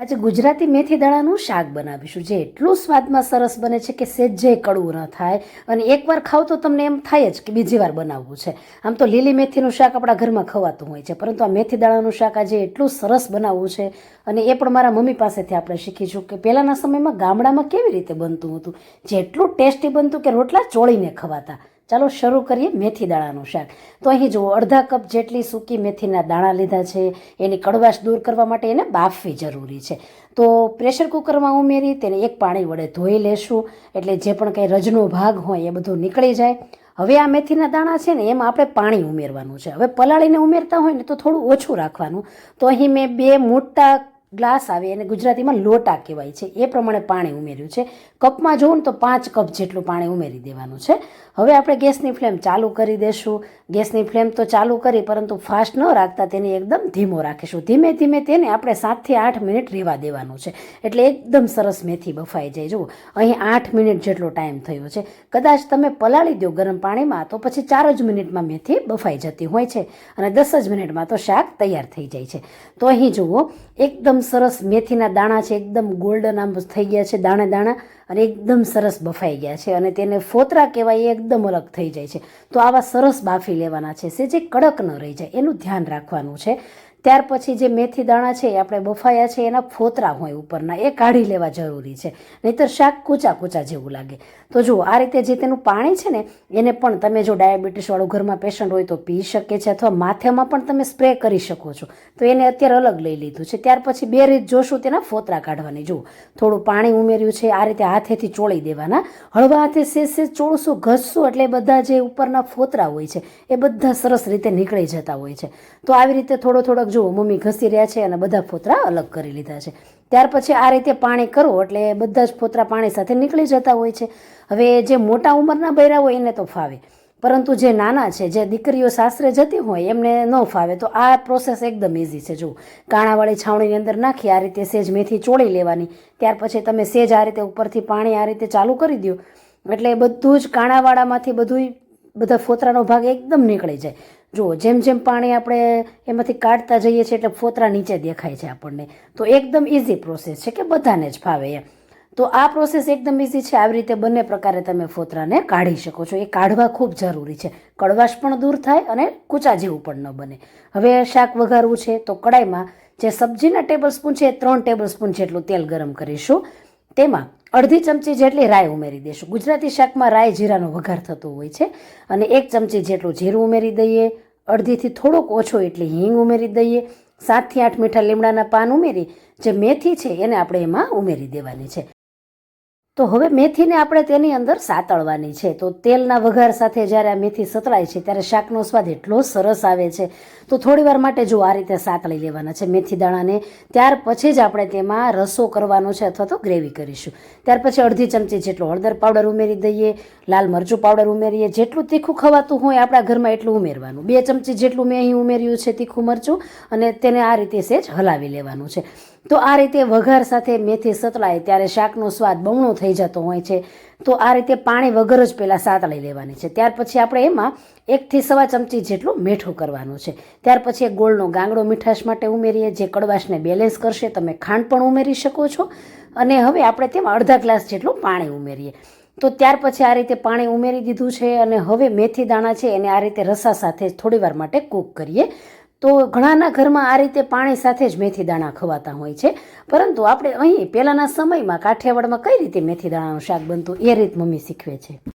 આજે ગુજરાતી મેથી દાણાનું શાક બનાવીશું. જે એટલું સ્વાદમાં સરસ બને છે કે સેજે કડવું ન થાય. અને એકવાર ખાવ તો તમને એમ થાય જ કે બીજી વાર બનાવવું છે. આમ તો લીલી મેથીનું શાક આપણા ઘરમાં ખવાતું હોય છે. પરંતુ આ મેથી દાણાનું શાક આજે એટલું સરસ બનાવવું છે. અને એ પણ મારા મમ્મી પાસેથી આપણે શીખીશું કે પહેલાંના સમયમાં ગામડામાં કેવી રીતે બનતું હતું? જે એટલું ટેસ્ટી બનતું કે રોટલા ચોળીને ખવાતા. ચાલો શરૂ કરીએ મેથી દાણાનું શાક. તો અહીં જુઓ, અડધા કપ જેટલી સૂકી મેથીના દાણા લીધા છે. એની કડવાશ દૂર કરવા માટે એને બાફવી જરૂરી છે. તો પ્રેશર કુકરમાં ઉમેરી તેને એક પાણી વડે ધોઈ લેશું. એટલે જે પણ કંઈ રજનો ભાગ હોય એ બધું નીકળી જાય. હવે આ મેથીના દાણા છે ને, એમાં આપણે પાણી ઉમેરવાનું છે. હવે પલાળીને ઉમેરતા હોય ને તો થોડું ઓછું રાખવાનું. તો અહીં મેં બે મોટા ગ્લાસ આવે એને ગુજરાતીમાં લોટા કહેવાય છે. એ પ્રમાણે પાણી ઉમેર્યું છે. કપમાં જોઉં ને તો પાંચ કપ જેટલું પાણી ઉમેરી દેવાનું છે. હવે આપણે ગેસની ફ્લેમ ચાલુ કરી દેશું. ગેસની ફ્લેમ તો ચાલુ કરી, પરંતુ ફાસ્ટ ન રાખતા તેને એકદમ ધીમો રાખીશું. ધીમે ધીમે તેને આપણે સાતથી આઠ મિનિટ રહેવા દેવાનું છે. એટલે એકદમ સરસ મેથી બફાઈ જાય. જુઓ, અહીં આઠ મિનિટ જેટલો ટાઈમ થયો છે. કદાચ તમે પલાળી દો ગરમ પાણીમાં, તો પછી ચાર જ મિનિટમાં મેથી બફાઈ જતી હોય છે અને દસ જ મિનિટમાં તો શાક તૈયાર થઈ જાય છે. તો અહીં જુઓ, એકદમ સરસ મેથીના દાણા છે, એકદમ ગોલ્ડન આમ થઈ ગયા છે, દાણા દાણા, અને એકદમ સરસ બફાઈ ગયા છે, અને તેને ફોતરા કહેવાય એ એકદમ અલગ થઈ જાય છે. તો આવા સરસ બાફી લેવાના છે જે કડક ન રહી જાય, એનું ધ્યાન રાખવાનું છે. ત્યાર પછી જે મેથી દાણા છે એ આપણે બફાયા છે, એના ફોતરા હોય ઉપરના. એ કાઢી લેવા જરૂરી છે. નહીંતર શાક કૂચા કૂચા જેવું લાગે. તો જુઓ, આ રીતે જે તેનું પાણી છે ને, એને પણ તમે જો ડાયાબિટીસવાળું ઘરમાં પેશન્ટ હોય તો પી શકે છે અથવા માથામાં પણ તમે સ્પ્રે કરી શકો છો. તો એને અત્યારે અલગ લઈ લીધું છે. ત્યાર પછી બે રીત જોશું તેના ફોતરા કાઢવાની. જુઓ, થોડું પાણી ઉમેર્યું છે, આ રીતે હાથેથી ચોળી દેવાના. હળવા હાથે સેજ સેજ ચોળશું, ઘસશું એટલે બધા જે ઉપરના ફોતરા હોય છે, એ બધા સરસ રીતે નીકળી જતા હોય છે. તો આવી રીતે થોડો થોડોક જુઓ મમ્મી ઘસી રહ્યા છે અને બધા ફોતરા અલગ કરી લીધા છે. ત્યાર પછી આ રીતે પાણી કરો એટલે બધા જ ફોતરા પાણી સાથે નીકળી જતા હોય છે. હવે જે મોટા ઉંમરના બૈરા હોય એને તો ફાવે. પરંતુ જે નાના છે, જે દીકરીઓ સાસરે જતી હોય એમને ન ફાવે. તો આ પ્રોસેસ એકદમ ઇઝી છે. જુઓ, કાણાવાળી છાવણીની અંદર નાખી, આ રીતે સેજ મેથી ચોળી લેવાની. ત્યાર પછી તમે સેજ આ રીતે ઉપરથી પાણી આ રીતે ચાલુ કરી દો એટલે બધું જ કાણાવાળામાંથી બધું બધા ફોતરાનો ભાગ એકદમ નીકળી જાય. જુઓ, જેમ જેમ પાણી આપણે એમાંથી કાઢતા જઈએ છીએ એટલે ફોતરા નીચે દેખાય છે આપણને. તો એકદમ ઇઝી પ્રોસેસ છે કે બધાને જ ફાવે એમ. તો આ પ્રોસેસ એકદમ ઇઝી છે. આવી રીતે બંને પ્રકારે તમે ફોતરાને કાઢી શકો છો. એ કાઢવા ખૂબ જરૂરી છે. કડવાશ પણ દૂર થાય અને કૂચા જેવું પણ ન બને. હવે શાક વઘારવું છે તો કડાઈમાં જે સબ્જીના ટેબલ સ્પૂન છે એ ત્રણ ટેબલ સ્પૂન જેટલું તેલ ગરમ કરીશું. તેમાં અડધી ચમચી જેટલી રાય ઉમેરી દઈશું ગુજરાતી શાકમાં રાય જીરાનો વઘાર થતો હોય છે અને એક ચમચી જેટલું જીરું ઉમેરી દઈએ. અડધીથી થોડોક ઓછો એટલી હિંગ ઉમેરી દઈએ. સાતથી આઠ મીઠા લીમડાના પાન ઉમેરી. જે મેથી છે એને આપણે એમાં ઉમેરી દેવાની છે. તો હવે મેથીને આપણે તેની અંદર સાતળવાની છે. તો તેલના વઘાર સાથે જ્યારે આ મેથી સતળાય છે, ત્યારે શાકનો સ્વાદ એટલો સરસ આવે છે. તો થોડી વાર માટે જો આ રીતે સાતળી લેવાના છે મેથી દાણાને, ત્યાર પછી જ આપણે તેમાં રસો કરવાનો છે અથવા તો ગ્રેવી કરીશું. ત્યાર પછી અડધી ચમચી જેટલો હળદર પાવડર ઉમેરી દઈએ, લાલ મરચું પાવડર ઉમેરીએ. જેટલું તીખું ખવાતું હોય આપણા ઘરમાં એટલું ઉમેરવાનું. બે ચમચી જેટલું મેં અહીં ઉમેર્યું છે તીખું મરચું અને તેને આ રીતે સેજ હલાવી લેવાનું છે. તો આ રીતે વઘાર સાથે મેથી સતળાય ત્યારે શાકનો સ્વાદ બમણો થઈ જતો હોય છે. તો આ રીતે પાણી વગર જ પહેલાં સાતળી લેવાની છે. ત્યાર પછી આપણે એમાં એકથી સવા ચમચી જેટલું મીઠું કરવાનું છે. ત્યાર પછી ગોળનો ગાંગડો મીઠાશ માટે ઉમેરીએ, જે કડવાશને બેલેન્સ કરશે. તમે ખાંડ પણ ઉમેરી શકો છો. અને હવે આપણે તેમાં અડધા ગ્લાસ જેટલું પાણી ઉમેરીએ. તો ત્યાર પછી આ રીતે પાણી ઉમેરી દીધું છે અને હવે મેથી દાણા છે એને આ રીતે રસા સાથે થોડી વાર માટે કૂક કરીએ. તો ઘણાના ઘરમાં આ રીતે પાણી સાથે જ મેથી દાણા ખવાતા હોય છે. પરંતુ આપણે અહીં પહેલાંના સમયમાં કાઠિયાવાડમાં કઈ રીતે મેથી દાણાનું શાક બનતું એ રીત મમ્મી શીખવે છે.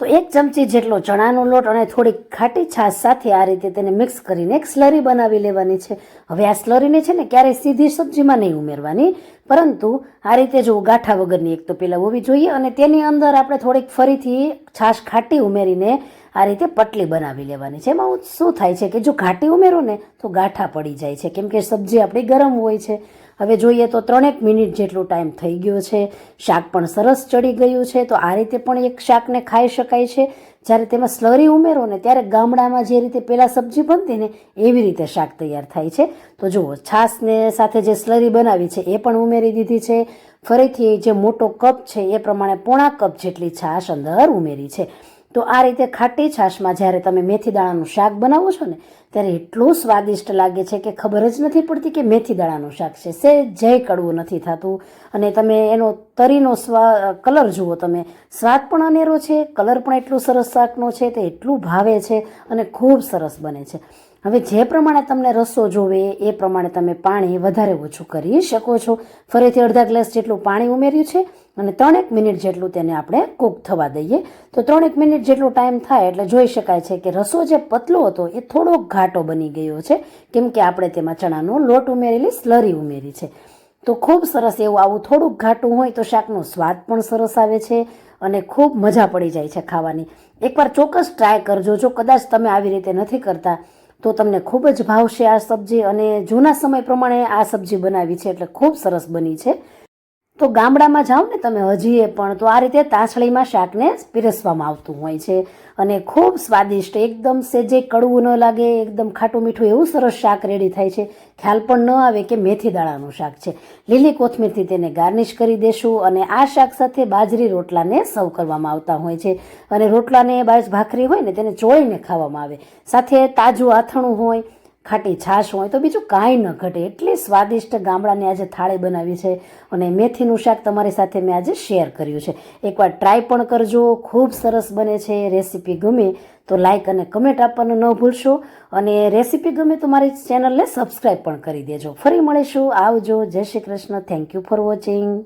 તો એક ચમચી જેટલો ચણાનો લોટ અને થોડીક ખાટી છાશ સાથે આ રીતે તેને મિક્સ કરીને એક સ્લરી બનાવી લેવાની છે. હવે આ સ્લરીને છે ને ક્યારેય સીધી સબ્જીમાં નહીં ઉમેરવાની, પરંતુ આ રીતે જો ગાંઠા વગરની એક તો પહેલાં હોવી જોઈએ અને તેની અંદર આપણે થોડીક ફરીથી છાશ ખાટી ઉમેરીને આ રીતે પટલી બનાવી લેવાની છે. એમાં શું થાય છે કે જો ઘાટી ઉમેરો ને તો ગાંઠા પડી જાય છે. કેમ કે સબ્જી આપણી ગરમ હોય છે. હવે જોઈએ તો ત્રણેક મિનિટ જેટલો ટાઈમ થઈ ગયો છે. શાક પણ સરસ ચડી ગયું છે. તો આ રીતે પણ એક શાકને ખાઈ શકાય છે. જ્યારે તેમાં સ્લરી ઉમેરો ને ત્યારે ગામડામાં જે રીતે પહેલાં સબ્જી બનતી ને એવી રીતે શાક તૈયાર થાય છે. તો જુઓ છાશને સાથે જે સ્લરી બનાવી છે એ પણ ઉમેરી દીધી છે. ફરીથી જે મોટો કપ છે એ પ્રમાણે પોણા કપ જેટલી છાશ અંદર ઉમેરી છે. તો આ રીતે ખાટી છાશમાં જ્યારે તમે મેથી દાણાનું શાક બનાવો છો ને, ત્યારે એટલું સ્વાદિષ્ટ લાગે છે કે ખબર જ નથી પડતી કે મેથી દાણાનું શાક છે. સે જય કડવું નથી થતું. અને તમે એનો તરીનો સ્વા, કલર જુઓ તમે. સ્વાદ પણ અનેરો છે, કલર પણ એટલું સરસ શાકનો છે, તે એટલું ભાવે છે અને ખૂબ સરસ બને છે. હવે જે પ્રમાણે તમને રસો જોવે, એ પ્રમાણે તમે પાણી વધારે ઓછું કરી શકો છો. ફરીથી અડધા ગ્લાસ જેટલું પાણી ઉમેર્યું છે અને ત્રણેક મિનિટ જેટલું તેને આપણે કૂક થવા દઈએ. તો ત્રણેક મિનિટ જેટલો ટાઈમ થાય એટલે જોઈ શકાય છે કે રસો જે પતલો હતો એ થોડોક ઘાટો બની ગયો છે. કેમ કે આપણે તેમાં ચણાનો લોટ ઉમેરેલી, સ્લરી ઉમેરી છે. તો ખૂબ સરસ એવું આવું થોડુંક ઘાટું હોય તો શાકનો સ્વાદ પણ સરસ આવે છે અને ખૂબ મજા પડી જાય છે ખાવાની. એકવાર ચોક્કસ ટ્રાય કરજો. જો કદાચ તમે આવી રીતે નથી કરતા તો તમને ખૂબ જ ભાવશે આ સબ્જી અને જૂના સમય પ્રમાણે આ સબ્જી બનાવી છે, એટલે ખૂબ સરસ બની છે. તો ગામડામાં જાઓ ને તમે હજીએ પણ, તો આ રીતે તાસળીમાં શાકને પીરસવામાં આવતું હોય છે. અને ખૂબ સ્વાદિષ્ટ, એકદમ સેજે કડવું ન લાગે, એકદમ ખાટું મીઠું એવું સરસ શાક રેડી થાય છે. ખ્યાલ પણ ન આવે કે મેથી દાણાનું શાક છે. લીલી કોથમીરથી તેને ગાર્નિશ કરી દેશું અને આ શાક સાથે બાજરી રોટલાને સર્વ કરવામાં આવતા હોય છે. અને રોટલાને બાજ ભાખરી હોય ને તેને ચોળીને ખાવામાં આવે. સાથે તાજું આથણું હોય ખાટી છાશ હોય તો બીજું કાંઈ ન ઘટે. એટલી સ્વાદિષ્ટ ગામડાની આજે થાળી બનાવી છે અને મેથીનું શાક તમારી સાથે મેં આજે શેર કર્યું છે. એકવાર ટ્રાય પણ કરજો. ખૂબ સરસ બને છે રેસીપી. ગમે તો લાઇક અને કમેન્ટ આપવાનું ન ભૂલશો. અને રેસીપી ગમે તો મારી ચેનલને સબસ્ક્રાઈબ પણ કરી દેજો. ફરી મળીશું. આવજો. જય Shri Krishna. Thank you for watching